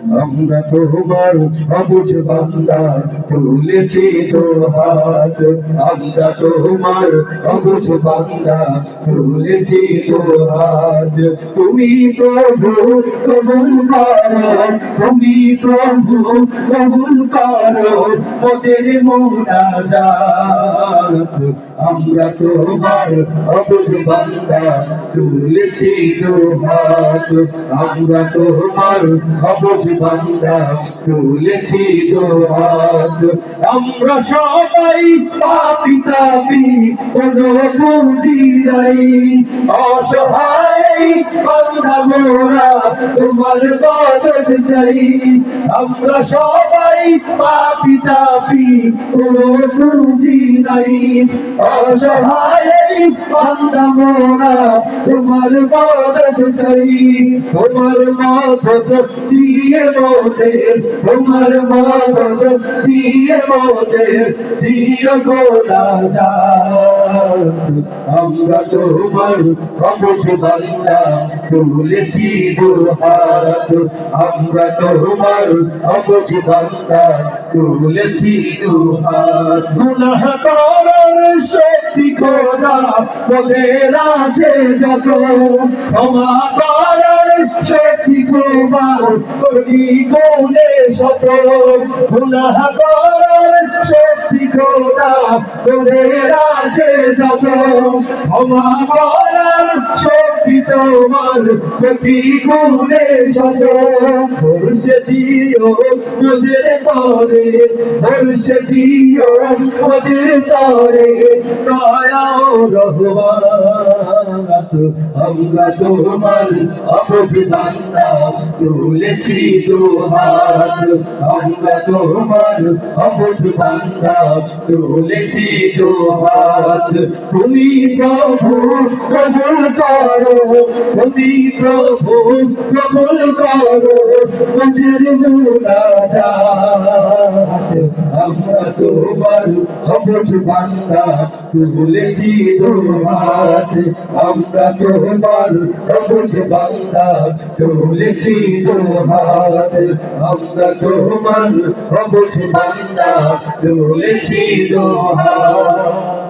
আমরা তোমার অবুঝ বান্দা, তুলেছি তো হাত। আমরা তোমার অবুঝ বান্দা, তুলেছি তো হাত। তুমি প্রভু, কবুল করো। তুমি প্রভু, কবুল করো। মোদের মোনাজাত। আমরা তোমার অবুঝ বান্দা, তুলেছি তো হাত। আমরা তোমার অবুঝ বান্দা তুলেছি দোয়াত আমরা সবাই পাপি তাপি কোনো পুঁজি নাই। অসহায় তোমার বদল চাই আমরা সবাই পাপি তাপি কোনো পুঁজি নাই অসহায় বান্দা মোরা তোমার মদত চাই তোমার মদত দিয়ে মোদের তোমার মদত দিয়ে মোদের দিয়ে গোলা যাত আমরা তোমার অবুঝ বান্দা তুলেছি দুহাত আমরা তোমার অবুঝ বান্দা তুলেছি দুহাত গুনাহ করার শক্তি খোদা তোদের আছে যত ক্ষমা শক্তি তোমার করি গুণে শত গুনাহ খোদা তোদের আছে যত ক্ষমা করার শক্তি তোমার করি গুণে শত বর্ষে তরে, বর্ষে দিও তরে আমরা তোমার অবুঝ বান্দা তুলেছি দুহাত। আমরা তোমার দুহাত। তুমি প্রভু কবুল করো। তুমি প্রভু কবুল করো মুনাজাত আমরা তোমার অবুঝ বান্দা তুলেছি দুহাত। আমরা তোমার অবুঝ বান্দা তুলেছি দুহাত। আমরা তোমার অবুঝ বান্দা তুলেছি দুহাত।